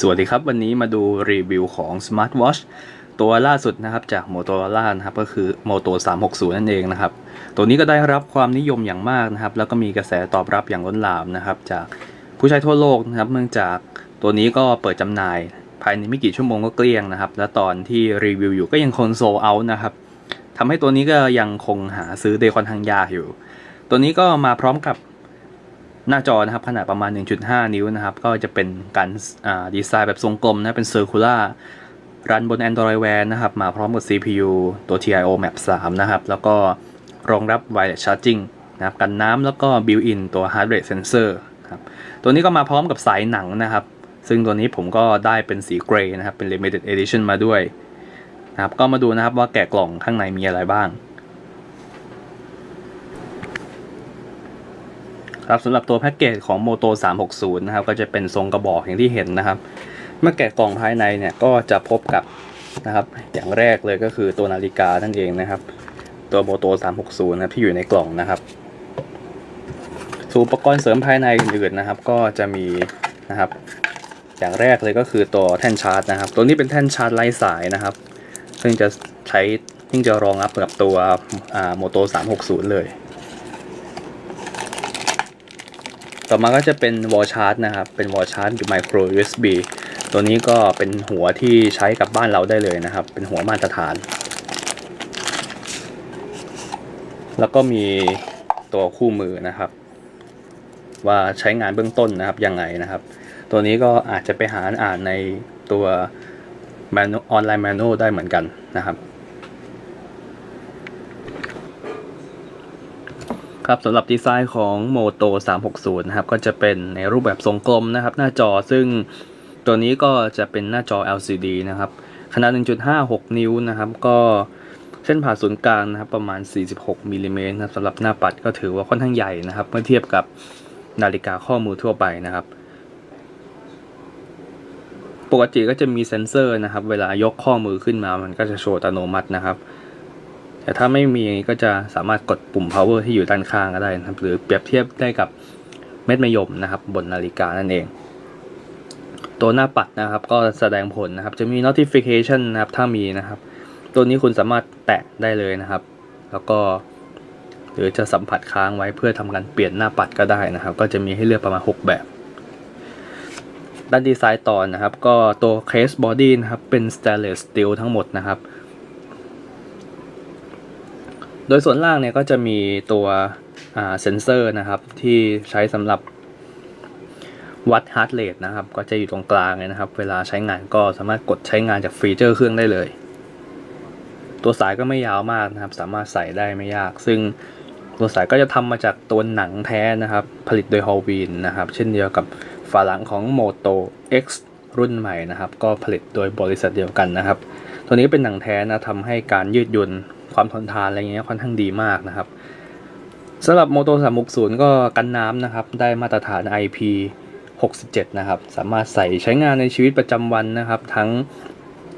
สวัสดีครับ วันนี้มาดูรีวิวของ Smart Watch ตัวล่าสุดนะครับจาก Motorola นะครับก็คือ Moto 360 นั่นเองนะครับ ตัวนี้ก็ได้รับความนิยมอย่างมากนะครับ แล้วก็มีกระแสตอบรับอย่างล้นหลามนะครับจากผู้ใช้ทั่วโลกนะครับ เนื่องจากตัวนี้ก็เปิดจำหน่าย ภายในไม่กี่ชั่วโมงก็เกลี้ยงนะครับ และตอนที่รีวิวอยู่ก็ยังคงโซลเอานะครับทำให้ตัวนี้ก็ยังคงหาซื้อได้ค่อนข้างยากอยู่ ตัวนี้ก็มาพร้อมกับ หน้าจอนะครับขนาดประมาณ 1.5 นิ้วนะครับ ก็จะเป็นการดีไซน์แบบทรงกลมนะ เป็น circular รันบน Android Wear นะครับ มาพร้อมกับ CPU ตัว TIO Map 3 นะครับ แล้วก็รองรับ wireless charging นะครับกันน้ำแล้วก็ built-in ตัว heart rate sensor ครับตัวนี้ก็มาพร้อมกับสายหนังนะครับ ซึ่งตัวนี้ผมก็ได้เป็นสีเกรย์นะครับ เป็น limited edition มาด้วยนะครับก็มาดูนะครับว่าแกะกล่องข้างในมีอะไรบ้าง ครับสำหรับตัวแพ็กเกจของ Moto 360 นะครับ ก็จะเป็นทรงกระบอกอย่างที่เห็นนะครับ เมื่อแกะกล่องภายในเนี่ยก็จะพบกับนะครับ อย่างแรกเลยก็คือตัวนาฬิกานั่นเองนะครับ ตัว Moto 360 นะครับที่อยู่ในกล่องนะครับส่วนอุปกรณ์เสริมภายในอื่นๆนะครับ ก็จะมีนะครับ อย่างแรกเลยก็คือตัวแท่นชาร์จนะครับ ตัวนี้เป็นแท่นชาร์จไร้สายนะครับ ซึ่งจะใช้ซึ่งจะรองรับกับตัวอ่า Moto 360 เลย ต่อมาก็จะเป็นวอลชาร์จนะครับ เป็นวอลชาร์จไมโคร USB ตัวนี้ก็เป็นหัวที่ใช้กับบ้านเราได้เลยนะครับ เป็นหัวมาตรฐาน แล้วก็มีตัวคู่มือนะครับ ว่าใช้งานเบื้องต้นนะครับยังไงนะครับ ตัวนี้ก็อาจจะไปหาอ่านในตัวออนไลน์แมนนได้เหมือนกันนะครับ ครับสำหรับดีไซน์ของ Moto 360 นะครับ ก็จะเป็นในรูปแบบทรงกลมนะครับ หน้าจอซึ่งตัวนี้ก็จะเป็นหน้าจอ LCD นะครับ ขนาด 1.56 นิ้วนะครับ ก็เส้นผ่าศูนย์กลางนะครับ ประมาณ 46มิลลิเมตรนะครับสำหรับหน้าปัดก็ถือว่าค่อนข้างใหญ่นะครับ เมื่อเทียบกับนาฬิกาข้อมือทั่วไปนะครับ ปกติก็จะมีเซ็นเซอร์นะครับ เวลายกข้อมือขึ้นมา มันก็จะโชว์อัตโนมัตินะครับ แต่ถ้าไม่มีก็จะสามารถกดปุ่ม power ที่อยู่ด้านข้างก็ได้นะครับ หรือเปรียบเทียบได้กับเม็ดมะยมนะครับ บนนาฬิกานั่นเอง ตัวหน้าปัดนะครับ ก็แสดงผลนะครับ จะมี notification นะครับ ถ้ามีนะครับ ตัวนี้คุณสามารถแตะได้เลยนะครับ แล้วก็ หรือจะสัมผัสค้างไว้เพื่อทำการเปลี่ยนหน้าปัดก็ได้นะครับ ก็จะมีให้เลือกประมาณ 6 แบบด้านดีไซน์ต่อนะครับ ก็ตัว case body นะครับ เป็น stainless steel ทั้งหมดนะครับ โดยส่วนล่างเนี่ยก็จะมีตัวเซนเซอร์นะครับ ที่ใช้สำหรับวัดฮาร์ดเรทนะครับ ก็จะอยู่ตรงกลางเลยนะครับ เวลาใช้งานก็สามารถกดใช้งานจากฟีเจอร์เครื่องได้เลย ตัวสายก็ไม่ยาวมากนะครับ สามารถใส่ได้ไม่ยาก ซึ่งตัวสายก็จะทำมาจากตัวหนังแท้นะครับ ผลิตโดยฮอลวีนนะครับ เช่นเดียวกับฝาหลังของ Moto X รุ่นใหม่นะครับ ก็ผลิตโดยบริษัทเดียวกันนะครับ ตัวนี้เป็นหนังแท้นะทำให้การยืดหยุ่น ความทนทานอะไรเงี้ยค่อนข้างดีมากนะครับสำหรับ Moto 360ก็กันน้ำนะครับ ได้มาตรฐาน IP 67 นะครับ สามารถใส่ใช้งานในชีวิตประจำวันนะครับ ทั้ง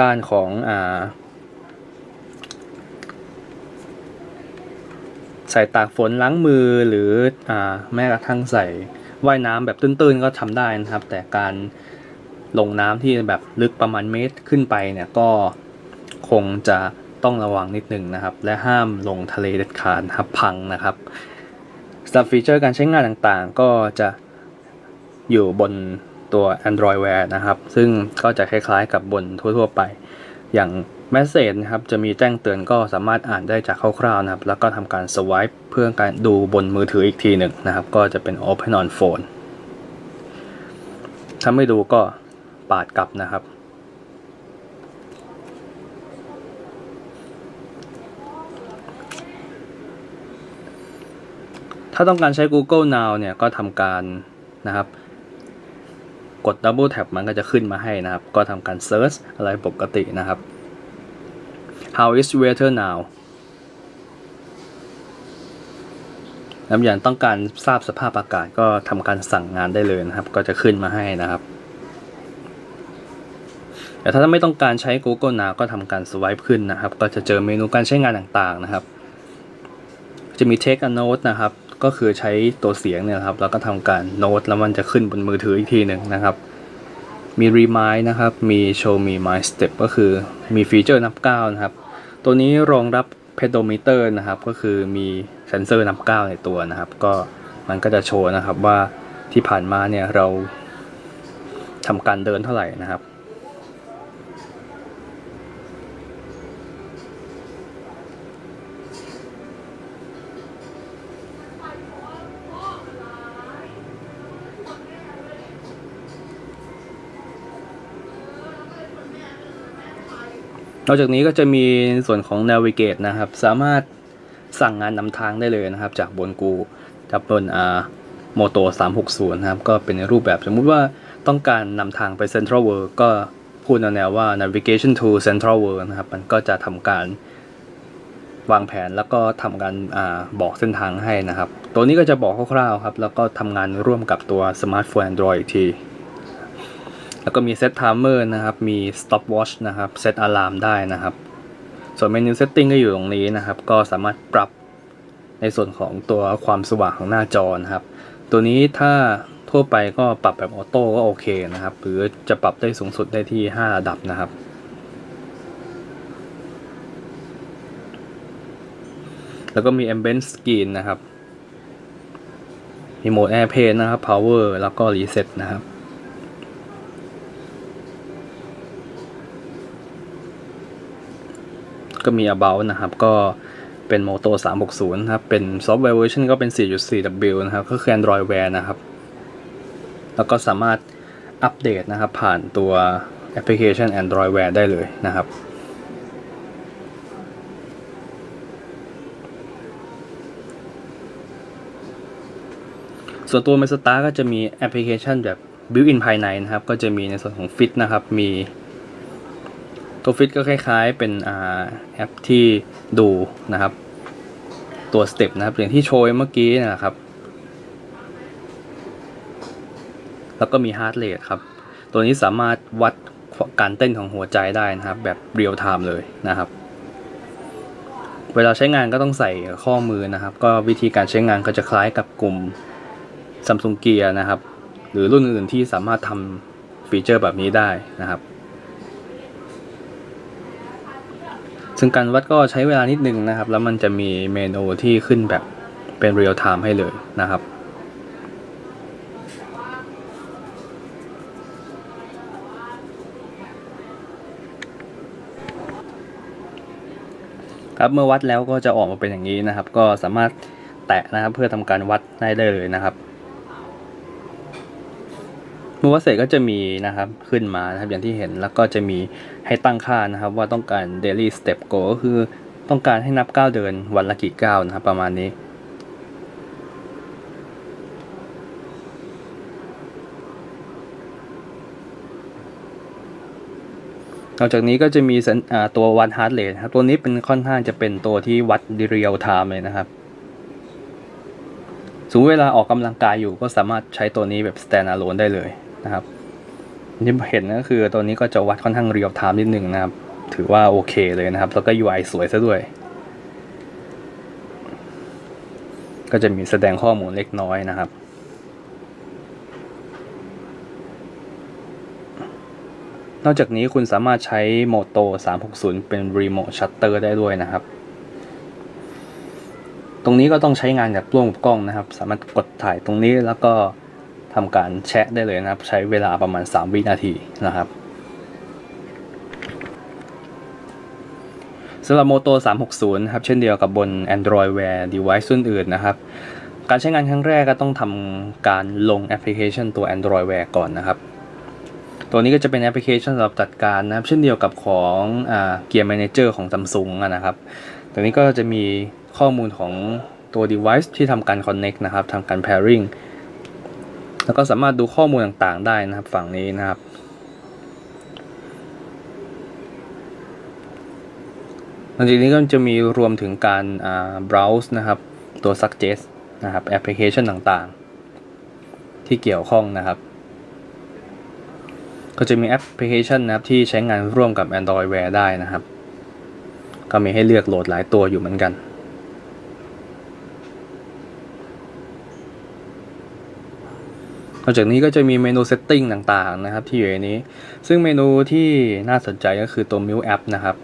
ด้านของอ่าใส่ตากฝนล้างมือหรืออแม้กระทั่งใส่ว่ายน้ำแบบตื้นๆก็ทำได้นะครับ แต่การลงน้ำที่แบบลึกประมาณเมตรขึ้นไปเนี่ยก็คงจะ ต้องระวังนิดหนึ่งนะครับ และห้ามลงทะเลเด็ดขาดครับพังนะครับสำหรับฟีเจอร์การใช้งานต่างๆ ก็จะอยู่บนตัว Android Wear นะครับ ซึ่งก็จะคล้ายๆกับบนทั่วๆไป อย่าง Message นะครับจะมีแจ้งเตือนก็สามารถอ่านได้จากคร่าวๆนะครับ แล้วก็ทำการ swipe เพื่อการดูบนมือถืออีกทีหนึ่งนะครับ ก็จะเป็น Open on Phone ถ้าไม่ดูก็ปาดกลับนะครับ ถ้าต้องการใช้ Google Now เนี่ยก็ทำการนะครับ กด Double Tap มันก็จะขึ้นมาให้นะครับ ก็ทำการ Search อะไรปกตินะครับ How is weather now แล้วอย่างต้องการทราบสภาพอากาศก็ทำการสั่งงานได้เลยนะครับ ก็จะขึ้นมาให้นะครับแต่ถ้าไม่ต้องการใช้ Google Now ก็ทำการ swipe ขึ้นนะครับ ก็จะเจอเมนูการใช้งานต่างๆนะครับ จะมี take a note นะครับ ก็คือใช้ตัวเสียงเนี่ยครับ แล้วก็ทำการโน้ตแล้วมันจะขึ้นบนมือถืออีกทีหนึ่งนะครับ มี Remind นะครับ มี Show Me My Step ก็คือมีฟีเจอร์นับก้าวนะครับ ตัวนี้รองรับ pedometer นะครับ ก็คือมีเซนเซอร์นับก้าวในตัวนะครับ ก็มันก็จะโชว์นะครับว่าที่ผ่านมาเนี่ยเราทำการเดินเท่าไหร่นะครับ นอกจากนี้ก็จะมีส่วนของ Navigate นะครับ สามารถสั่งงานนำทางได้เลยนะครับ จากบนกูจากบนอ่าโมโต360 นะครับ ก็เป็นในรูปแบบสมมุติว่าต้องการนำทางไป Central World ก็พูดแนวว่า navigation to Central World นะครับ มันก็จะทำการวางแผนแล้วก็ทำการอาบอกเส้นทางให้นะครับ ตัวนี้ก็จะบอกคร่าวๆครับ แล้วก็ทำงานร่วมกับตัวสมาร์ทโฟน Android อีกที แล้วก็มี Set Timer นะครับ มี Stopwatch นะครับ Set Alarm ได้นะครับ ส่วนเมนู Setting ก็อยู่ตรงนี้นะครับ ก็สามารถปรับในส่วนของตัวความสว่างของหน้าจอนะครับ ตัวนี้ถ้าทั่วไปก็ปรับแบบออโต้ก็โอเคนะครับ หรือจะปรับได้สูงสุดได้ที่ 5 ระดับนะครับ แล้วก็มี Ambient Screen นะครับ มีโหมด Airplane นะครับ Power แล้วก็ Reset นะครับ ก็มี About นะครับ ก็เป็น Moto 360 นะครับ เป็นซอฟต์แวร์เวอร์ชันก็เป็น 4.4W นะครับ ก็คือ Android Wear นะครับ แล้วก็สามารถอัปเดตนะครับ ผ่านตัวแอปพลิเคชัน Android Wear ได้เลยนะครับส่วนตัว m e s t a r ก็จะมีแอปพลิเคชันแบบ built-in ภายในนะครับ ก็จะมีในส่วนของ Fit นะครับ มี ตัว Fit ก็คล้ายๆเป็นอแอปที่ดูนะครับ ตัวสเต็ปนะครับอย่างที่โชว์เมื่อกี้นะครับ แล้วก็มี Heart Rate ครับ ตัวนี้สามารถวัดการเต้นของหัวใจได้นะครับ แบบเรียลไทม์เลยนะครับ เวลาใช้งานก็ต้องใส่ข้อมือนะครับ ก็วิธีการใช้งานก็จะคล้ายกับกลุ่ม Samsung Gear นะครับ หรือรุ่นอื่นที่สามารถทำฟีเจอร์แบบนี้ได้นะครับ ซึ่งการวัดก็ใช้เวลานิดนึงนะครับ แล้วมันจะมีเมนูที่ขึ้นแบบเป็นเรียลไทม์ให้เลยนะครับครับเมื่อวัดแล้วก็จะออกมาเป็นอย่างนี้นะครับ ก็สามารถแตะนะครับเพื่อทำการวัดได้เลยนะครับ วัดเสร็จก็จะมีนะครับขึ้นมานะครับอย่างที่เห็นแล้วก็จะมีให้ตั้งค่านะครับว่าต้องการ daily step go ก็คือต้องการให้นับก้าวเดินวันละกี่ก้าวนะครับประมาณนี้นอกจากนี้ก็จะมีตัววัด heart rate นะครับตัวนี้เป็นค่อนข้างจะเป็นตัวที่วัด real time เลยนะครับสมมติเวลาออกกำลังกายอยู่ก็สามารถใช้ตัวนี้แบบ stand alone ได้เลย นะครับที่เห็นก็คือตัวนี้ก็จะวัดค่อนข้าง real time นิดหนึ่งนะครับ ถือว่าโอเคเลยนะครับ แล้วก็ UI สวยซะด้วย ก็จะมีแสดงข้อมูลเล็กน้อยนะครับนอกจากนี้คุณสามารถใช้ Moto 360 เป็น Remote Shutter ได้ด้วยนะครับ ตรงนี้ก็ต้องใช้งานกับร่วมกับกล้องนะครับ สามารถกดถ่ายตรงนี้แล้วก็ ทำการแชะได้เลยนะครับ ใช้เวลาประมาณ 3 วินาทีนะครับสำหรับ Moto 360นะครับ เช่นเดียวกับบน Android Wear device อื่นๆนะครับ การใช้งานครั้งแรกก็ต้องทำการลงแอปพลิเคชันตัว Android Wear ก่อนนะครับ ตัวนี้ก็จะเป็นแอปพลิเคชันสำหรับจัดการนะครับ เช่นเดียวกับของอ่า Gear Manager ของ Samsung นะครับ ตัวนี้ก็จะมีข้อมูลของตัว device ที่ทำการ connect นะครับทำการ pairing แล้วก็สามารถดูข้อมูลต่างๆได้นะครับฝั่งนี้นะครับ หลังจากนี้ก็จะมีรวมถึงการ browse นะครับ ตัว suggest นะครับแอปพลิเคชันต่างๆ ที่เกี่ยวข้องนะครับ ก็จะมีแอปพลิเคชันนะครับที่ใช้งานร่วมกับ Android Wear ได้นะครับ ก็มีให้เลือกโหลดหลายตัวอยู่เหมือนกัน อกจากนี้ก็จะมีเมนูเซตติ้งต่างๆนะครับที่อยู่ในนี้ ซึ่งเมนูที่น่าสนใจก็คือตัว Milk App นะครับ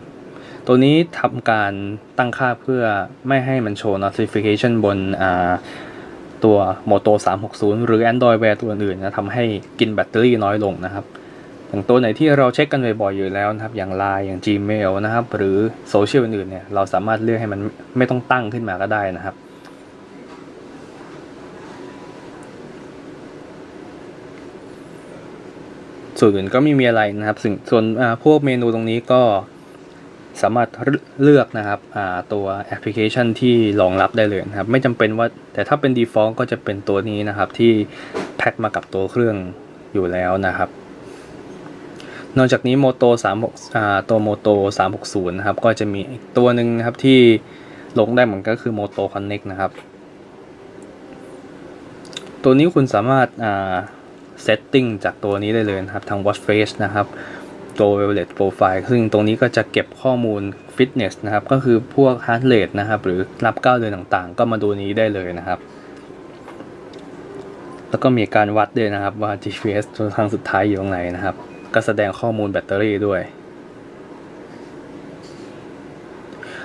ตัวนี้ทำการตั้งค่าเพื่อไม่ให้มันโชว์ notification บนตัว Moto 360 หรือ Android Wear ตัวอื่นนะทำให้กินแบตเตอรี่น้อยลงนะครับอย่างตัวไหนที่เราเช็คกันบ่อยๆอยู่แล้วนะครับ อย่าง Line อย่าง Gmail นะครับ หรือโซเชียลอื่นๆเนี่ยเราสามารถเลือกให้มันไม่ต้องตั้งขึ้นมาก็ได้นะครับ ส่วนอื่นก็ไม่มีอะไรนะครับส่วนส่วนพวกเมนูตรงนี้ก็สามารถเลือกนะครับตัวแอปพลิเคชันที่รองรับได้เลยนะครับ ไม่จำเป็นว่าแต่ถ้าเป็น default ก็จะเป็นตัวนี้นะครับที่แพ็คมากับตัวเครื่องอยู่แล้วนะครับ นอกจากนี้ Moto 3อ่าตัว Moto 360 นะครับ ก็จะมีอีกตัวหนึ่งนะครับที่ลงได้เหมือนกันก็คือ Moto Connect นะครับ ตัวนี้คุณสามารถ อ่า setting จากตัวนี้ได้เลยนะครับทาง watch face นะครับตัว violet profile ซึ่งตรงนี้ก็จะเก็บข้อมูล fitness นะครับ ก็คือพวก heart rate นะครับ หรือนับก้าวเดินต่างๆ ก็มาดูนี้ได้เลยนะครับ แล้วก็มีการวัดด้วยนะครับว่า GPS ทางสุดท้ายอยู่ตรงไหนนะครับ ก็แสดงข้อมูลแบตเตอรี่ด้วย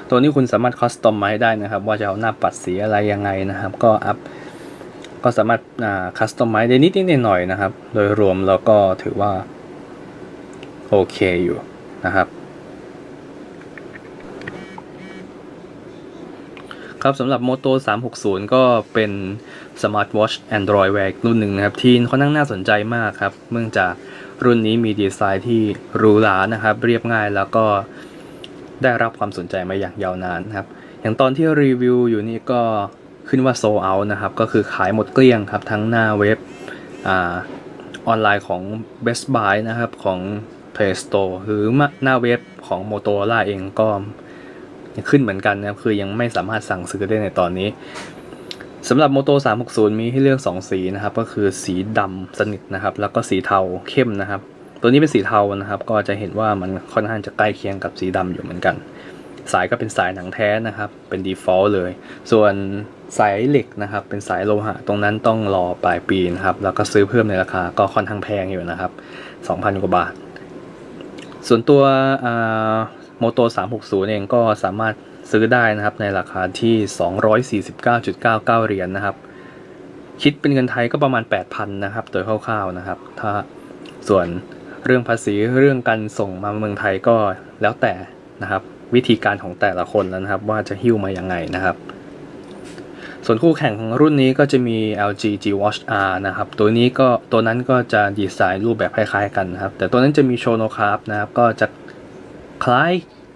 ตัวนี้คุณสามารถคัสตอมไมได้นะครับ ว่าจะเอาหน้าปัดสีอะไรยังไงนะครับ ก็อัพ ก็สามารถคัสตอมไมได้นิดนิดหน่อยๆนะครับ โดยรวมแล้วก็ถือว่า โอเคอยู่นะครับ ครับสำหรับ Moto 360 ก็เป็น Smart Watch Android Wear อีกรุ่นหนึ่งนะครับ ที่ค่อนข้างน่าสนใจมากครับ เนื่องจากรุ่นนี้มีดีไซน์ที่หรูหรานะครับ เรียบง่ายแล้วก็ได้รับความสนใจมาอย่างยาวนานนะครับ อย่างตอนที่รีวิวอยู่นี่ก็ ขึ้นว่าโซเอานะครับ ก็คือขายหมดเกลี้ยงครับ ทั้งหน้าเว็บอาออนไลน์ของ Best Buy นะครับของ Play Store หรือหน้าเว็บของ Motorola เองก็ยังขึ้นเหมือนกันนะครับ คือยังไม่สามารถสั่งซื้อได้ในตอนนี้สำหรับ Moto 360 มีให้เลือก 2 สีนะครับ ก็คือสีดำสนิทนะครับ แล้วก็สีเทาเข้มนะครับ ตัวนี้เป็นสีเทานะครับ ก็จะเห็นว่ามันค่อนข้างจะใกล้เคียงกับสีดำอยู่เหมือนกัน สายก็เป็นสายหนังแท้นะครับ เป็น default เลย ส่วน สายเหล็กนะครับ เป็นสายโลหะตรงนั้นต้องรอปลายปีนะครับ แล้วก็ซื้อเพิ่มในราคาก็ค่อนข้างแพงอยู่นะครับ 2,000 กว่าบาท ส่วนตัวโมโต 360 เองก็สามารถซื้อได้นะครับในราคาที่ 249.99 เหรียญนนะครับ คิดเป็นเงินไทยก็ประมาณ 8,000 นะครับ โดยคร่าวๆนะครับ ถ้าส่วนเรื่องภาษีเรื่องการส่งมาเมืองไทยก็แล้วแต่นะครับ วิธีการของแต่ละคนแล้วนะครับ ว่าจะหิ้วมายังไงนะครับ ส่วนคู่แข่งของรุ่นนี้ก็จะมี LG G Watch R นะครับ ตัวนี้ก็ตัวนั้นก็จะดีไซน์รูปแบบคล้ายๆกันนะครับ แต่ตัวนั้นจะมีโชโนคาร์บนะครับ ก็จะคล้าย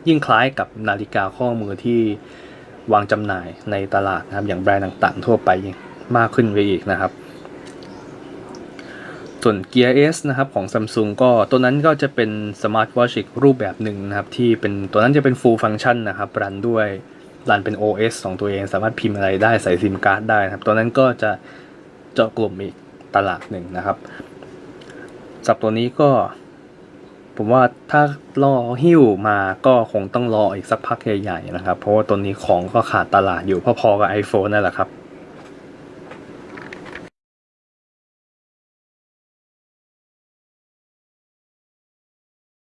ยิ่งคล้ายกับนาฬิกาข้อมือที่วางจำหน่ายในตลาดนะครับ อย่างแบรนด์ต่างๆ ทั่วไปมากขึ้นไปอีกนะครับ ส่วน Gear S นะครับของ Samsung ก็ตัวนั้นก็จะเป็นสมาร์ทวอชอีกรูปแบบหนึ่งนะครับ ที่เป็นตัวนั้นจะเป็น full function นะครับรันด้วย รันเป็น OS ของตัวเอง สามารถพิมพ์อะไรได้ใส่ซิมการ์ดได้นะครับ ตัวนั้นก็จะเจาะกลุ่มอีกตลาดหนึ่งนะครับสับตัวนี้ก็ ผมว่าถ้ารอหิ้วมาก็คงต้องรออีกสักพักใหญ่ๆนะครับ เพราะว่าตัวนี้ของก็ขาดตลาดอยู่พอๆกับ iPhone นั่นแหละครับ